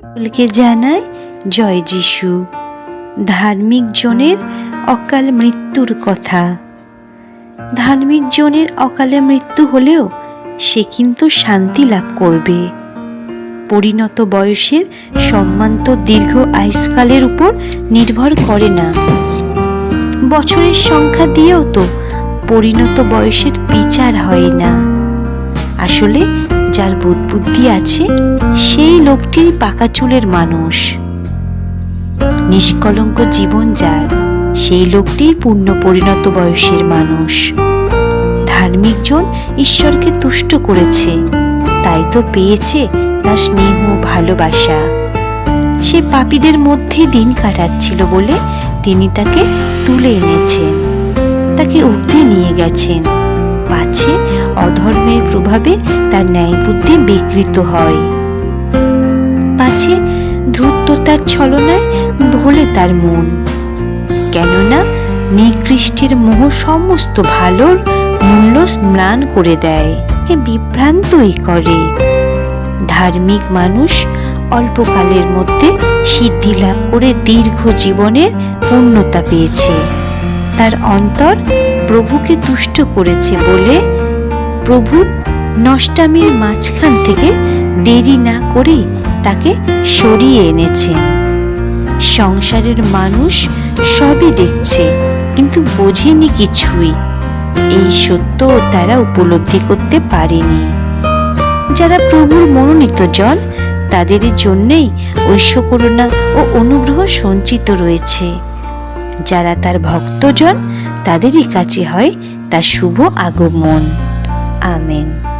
সকলকে জানায় জয় যিশু। ধার্মিক জনের অকাল মৃত্যুর কথা। ধার্মিক জনের অকালে মৃত্যু হলেও সে কিন্তু শান্তি লাভ করবে। পরিণত বয়সের সম্মান তো দীর্ঘ আয়ুষ্কালের উপর নির্ভর করে না। বছরের সংখ্যা দিয়েও তো পরিণত বয়সের বিচার হয় না। আসলে যার বুদ্ধি আছে, সেই লোকটির পাকা চুলের মানুষ। নিষ্কলঙ্ক জীবন যার, সেই লোকটি পূর্ণ পরিণত বয়সের মানুষ। ধার্মিকজন ঈশ্বরকে তুষ্ট করেছে, তাই তো পেয়েছে তার স্নেহ ভালোবাসা। সে পাপীদের মধ্যে দিন কাটাচ্ছিল বলে তিনি তাকে তুলে এনেছেন। তাকে ঊর্ধ্বে নিয়ে গেছেন। পাছে অধর্মের প্রভাবে তার ন্যায় বুদ্ধি বিকৃত হয়। পাছে ধূর্ততার ছলনায় ভোলে তার মন। কেননা নিকৃষ্টের মোহ সমস্ত ভালোর মূল্য ম্লান করে দেয় বিভ্রান্তই করে। ধার্মিক মানুষ অল্পকালের মধ্যে সিদ্ধি লাভ করে দীর্ঘ জীবনের পূর্ণতা পেয়েছে। তার অন্তর প্রভুকে তুষ্ট করেছে বলে প্রভু নষ্টামীর মাঝখান থেকে দেরি না করে তাকে সরিয়ে এনেছেন সংসারের মানুষ সবই দেখছে, কিন্তু বোঝেনি কিছুই। এই সত্য তারা উপলব্ধি করতে পারেনি। যারা প্রভুর মনোনীত জন, তাদের জন্যেই ঐশ্ব করুণা ও অনুগ্রহ সঞ্চিত রয়েছে। যারা তার ভক্তজন তাদেরই কাছে হয় তার শুভ আগমন। আমেন।